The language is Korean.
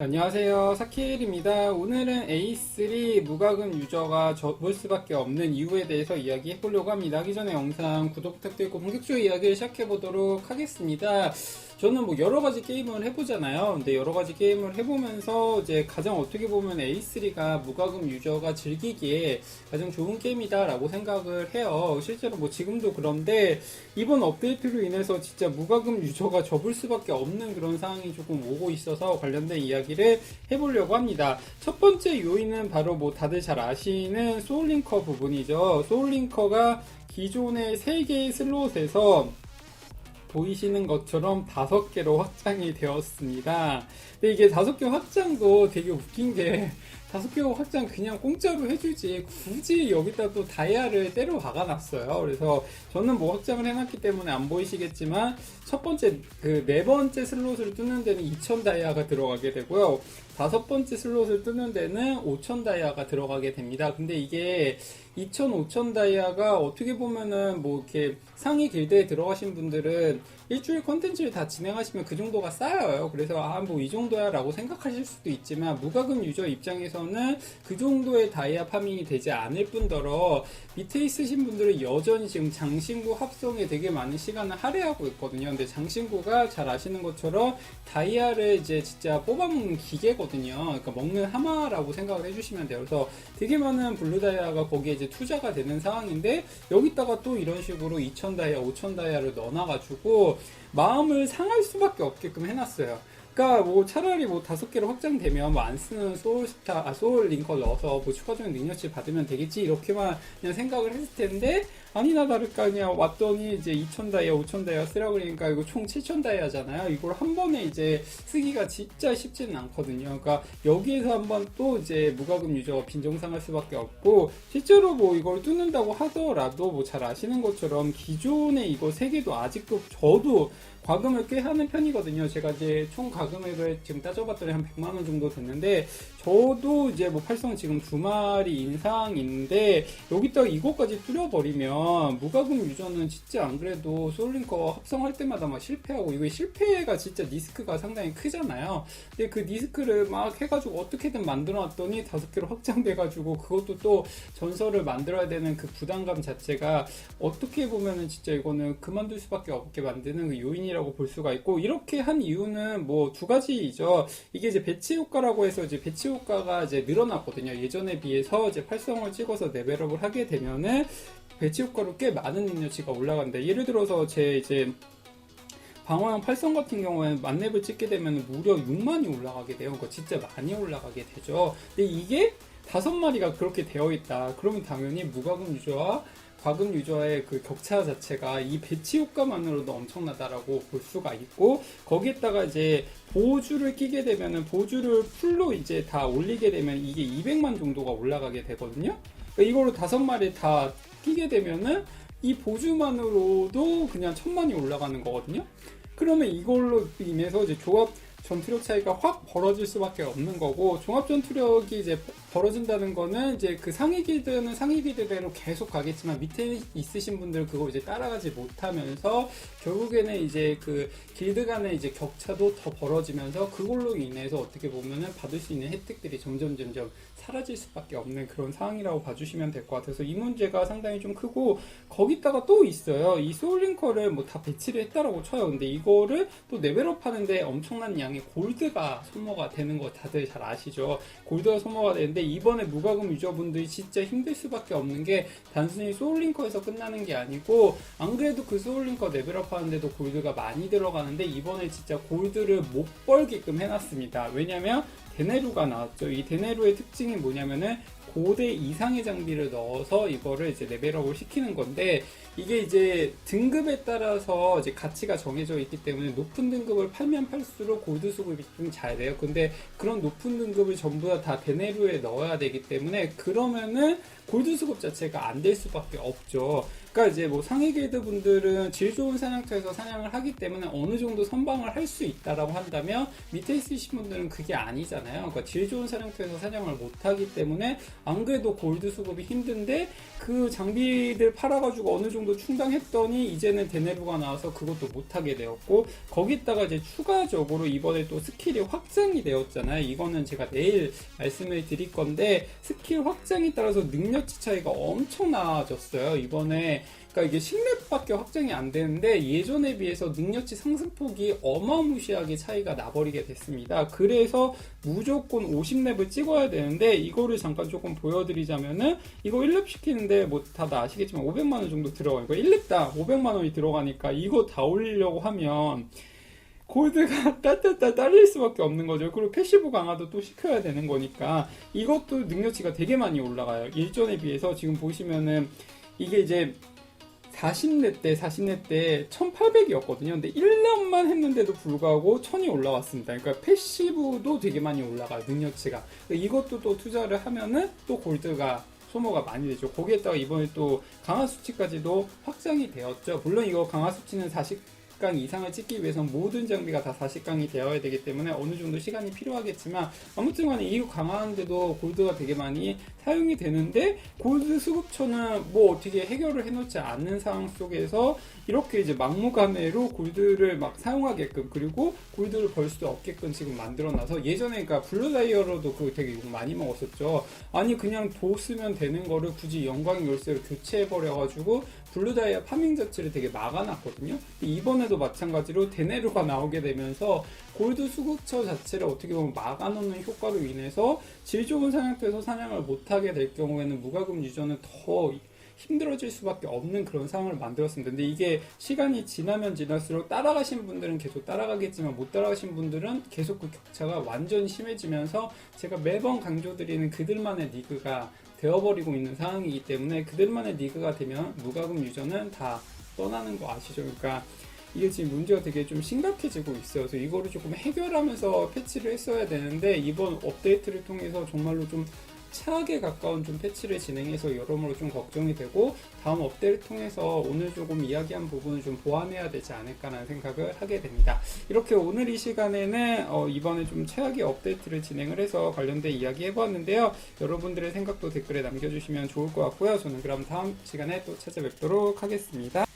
안녕하세요. 사키엘입니다. 오늘은 A3 무과금 유저가 접을 수밖에 없는 이유에 대해서 이야기해 보려고 합니다. 하기 전에 영상 구독 부탁드리고 본격적으로 이야기를 시작해 보도록 하겠습니다 저는 뭐 여러 가지 게임을 해보잖아요 근데 여러 가지 게임을 해보면서 이제 가장 어떻게 보면 A3가 무과금 유저가 즐기기에 가장 좋은 게임이다 라고 생각을 해요 실제로 뭐 지금도 그런데 이번 업데이트로 인해서 진짜 무과금 유저가 접을 수밖에 없는 그런 상황이 조금 오고 있어서 관련된 이야기를 해보려고 합니다. 첫 번째 요인은 바로 뭐 다들 잘 아시는 소울링커 부분이죠. 소울링커가 기존의 3개의 슬롯에서 보이시는 것처럼 다섯 개로 확장이 되었습니다. 근데 이게 다섯 개 확장도 되게 웃긴 게 다섯 개 확장 그냥 공짜로 해주지 굳이 여기다 또 다이아를 때려 박아놨어요. 그래서 저는 뭐 확장을 해놨기 때문에 안 보이시겠지만 첫 번째 그 네 번째 슬롯을 뚫는 데는 2,000 다이아가 들어가게 되고요. 다섯 번째 슬롯을 뚫는 데는 5,000 다이아가 들어가게 됩니다. 근데 이게 2,000, 5,000 다이아가 어떻게 보면은 뭐 이렇게 상위 길드에 들어가신 분들은 일주일 컨텐츠를 다 진행하시면 그 정도가 쌓여요. 그래서 아 뭐 이 정도야 라고 생각하실 수도 있지만 무과금 유저 입장에서는 그 정도의 다이아 파밍이 되지 않을 뿐더러 밑에 있으신 분들은 여전히 지금 장신구 합성에 되게 많은 시간을 할애하고 있거든요. 근데 장신구가 잘 아시는 것처럼 다이아를 이제 진짜 뽑아먹는 기계거든요. 그러니까 먹는 하마라고 생각을 해주시면 돼요. 그래서 되게 많은 블루 다이아가 거기에 이제 투자가 되는 상황인데 여기다가 또 이런 식으로 2,000 다이아, 5,000 다이아를 넣어놔가지고 마음을 상할 수밖에 없게끔 해놨어요. 그러니까 뭐 차라리 뭐 다섯 개로 확장되면 뭐 안 쓰는 소울스타, 아 소울 링커 넣어서 뭐 추가적인 능력치 받으면 되겠지? 이렇게만 그냥 생각을 했을 텐데 아니나 다를까 그냥 왔더니 이제 2,000 다이아, 5,000 다이아 쓰라고 그러니까 이거 총7,000 다이아잖아요. 이걸 한 번에 이제 쓰기가 진짜 쉽지는 않거든요. 그러니까 여기에서 한번 또 이제 무과금 유저가 빈정상할 수밖에 없고 실제로 뭐 이걸 뚫는다고 하더라도 뭐 잘 아시는 것처럼 기존에 이거 세 개도 아직도 저도 과금을 꽤 하는 편이거든요. 제가 이제 총 과금액을 지금 따져봤더니 한 100만 원 정도 됐는데 저도 이제 뭐 팔성 지금 두 마리 인상인데 여기다가 이거까지 뚫어버리면 무과금 유저는 진짜 안 그래도 솔링커 합성할 때마다 막 실패하고 이거 실패가 진짜 리스크가 상당히 크잖아요. 근데 그 리스크를 막 해가지고 어떻게든 만들어놨더니 다섯 개로 확장돼가지고 그것도 또 전설을 만들어야 되는 그 부담감 자체가 어떻게 보면은 진짜 이거는 그만둘 수밖에 없게 만드는 그 요인이라고 볼 수가 있고 이렇게 한 이유는 뭐 두 가지이죠. 이게 이제 배치 효과라고 해서 이제 배치 효과 가 이제 늘어났거든요. 예전에 비해서 이제 활성을 찍어서 레벨업을 하게 되면은 배치 효과로 꽤 많은 능력치가 올라간다. 예를 들어서 제 이제 방어형 활성 같은 경우에는 만렙을 찍게 되면 무려 6만이 올라가게 돼요. 그러니까 진짜 많이 올라가게 되죠. 근데 이게 다섯 마리가 그렇게 되어 있다. 그러면 당연히 무과금 유저와 과금 유저의 그 격차 자체가 이 배치 효과만으로도 엄청나다라고 볼 수가 있고 거기에다가 이제 보조를 끼게 되면은 보조를 풀로 이제 다 올리게 되면 이게 200만 정도가 올라가게 되거든요. 그러니까 이걸로 다섯 마리 다 끼게 되면은 이 보조만으로도 그냥 천만이 올라가는 거거든요. 그러면 이걸로 인해서 이제 조합 전투력 차이가 확 벌어질 수밖에 없는 거고 종합 전투력이 이제 벌어진다는 거는 이제 그 상위 길드는 상위 길드대로 계속 가겠지만 밑에 있으신 분들 그거 이제 따라가지 못하면서 결국에는 이제 그 길드 간의 이제 격차도 더 벌어지면서 그걸로 인해서 어떻게 보면은 받을 수 있는 혜택들이 점점 점점 사라질 수밖에 없는 그런 상황이라고 봐주시면 될 것 같아서 이 문제가 상당히 좀 크고 거기다가 또 있어요. 이 소울링커를 뭐 다 배치를 했다라고 쳐요. 근데 이거를 또 레벨업 하는데 엄청난 양의 골드가 소모가 되는 거 다들 잘 아시죠 골드가 소모가 되는데 이번에 무과금 유저분들이 진짜 힘들 수밖에 없는 게 단순히 소울링커에서 끝나는 게 아니고 안 그래도 그 소울링커 레벨업 하는데도 골드가 많이 들어가는데 이번에 진짜 골드를 못 벌게끔 해놨습니다 왜냐면 데네루가 나왔죠. 이 데네루의 특징이 뭐냐면은 고대 이상의 장비를 넣어서 이거를 이제 레벨업을 시키는 건데 이게 이제 등급에 따라서 이제 가치가 정해져 있기 때문에 높은 등급을 팔면 팔수록 골드 수급이 좀 잘 돼요. 근데 그런 높은 등급을 전부 다, 다 데네루에 넣어야 되기 때문에 그러면은 골드 수급 자체가 안 될 수밖에 없죠. 그러니까 이제 뭐 상위 길드 분들은 질 좋은 사냥터에서 사냥을 하기 때문에 어느 정도 선방을 할 수 있다라고 한다면 밑에 있으신 분들은 그게 아니잖아요. 그러니까 질 좋은 사냥터에서 사냥을 못 하기 때문에 안 그래도 골드 수급이 힘든데 그 장비들 팔아가지고 어느 정도 충당했더니 이제는 데네루가 나와서 그것도 못 하게 되었고 거기다가 이제 추가적으로 이번에 또 스킬이 확장이 되었잖아요. 이거는 제가 내일 말씀을 드릴 건데 스킬 확장에 따라서 능력치 차이가 엄청 나아졌어요. 이번에 그러니까 이게 10렙밖에 확장이 안 되는데 예전에 비해서 능력치 상승폭이 어마무시하게 차이가 나버리게 됐습니다. 그래서 무조건 50렙을 찍어야 되는데 이거를 잠깐 조금 보여드리자면은 이거 1렙 시키는데 뭐 다들 아시겠지만 500만 원 정도 들어가요. 이거 1렙당 500만 원이 들어가니까 이거 다 올리려고 하면 골드가 따따따 딸릴 수밖에 없는 거죠. 그리고 패시브 강화도 또 시켜야 되는 거니까 이것도 능력치가 되게 많이 올라가요. 일전에 비해서 지금 보시면은 이게 이제 40렙 때, 40렙 때 1800이었거든요. 근데 1년만 했는데도 불구하고 1000이 올라왔습니다. 그러니까 패시브도 되게 많이 올라가요. 능력치가. 그러니까 이것도 또 투자를 하면은 또 골드가 소모가 많이 되죠. 거기에다가 이번에 또 강화 수치까지도 확장이 되었죠. 물론 이거 강화 수치는 40 강 이상을 찍기 위해서 모든 장비가 다 40강이 되어야 되기 때문에 어느 정도 시간이 필요하겠지만 아무튼 간에 이거 강화하는데도 골드가 되게 많이 사용이 되는데 골드 수급처는 뭐 어떻게 해결을 해놓지 않는 상황 속에서 이렇게 이제 막무가내로 골드를 막 사용하게끔 그리고 골드를 벌수 없게끔 지금 만들어놔서 예전에 그러니까 블루다이어로도 그거 되게 욕 많이 먹었었죠. 아니 그냥 도 쓰면 되는 거를 굳이 영광 열쇠로 교체해버려가지고 블루다이아 파밍 자체를 되게 막아놨거든요. 근데 이번에도 마찬가지로 데네루가 나오게 되면서 골드 수급처 자체를 어떻게 보면 막아놓는 효과로 인해서 질 좋은 사냥터에서 사냥을 못하게 될 경우에는 무과금 유저는 더 힘들어질 수밖에 없는 그런 상황을 만들었습니다. 근데 이게 시간이 지나면 지날수록 따라가신 분들은 계속 따라가겠지만 못 따라가신 분들은 계속 그 격차가 완전 심해지면서 제가 매번 강조드리는 그들만의 리그가 되어버리고 있는 상황이기 때문에 그들만의 리그가 되면 무과금 유저는 다 떠나는 거 아시죠? 그러니까 이게 지금 문제가 되게 좀 심각해지고 있어요. 그래서 이거를 조금 해결하면서 패치를 했어야 되는데 이번 업데이트를 통해서 정말로 좀 차악에 가까운 좀 패치를 진행해서 여러모로 좀 걱정이 되고 다음 업데이트를 통해서 오늘 조금 이야기한 부분을 좀 보완해야 되지 않을까라는 생각을 하게 됩니다. 이렇게 오늘 이 시간에는 어, 이번에 좀 최악의 업데이트를 진행을 해서 관련된 이야기 해보았는데요. 여러분들의 생각도 댓글에 남겨주시면 좋을 것 같고요. 저는 그럼 다음 시간에 또 찾아뵙도록 하겠습니다.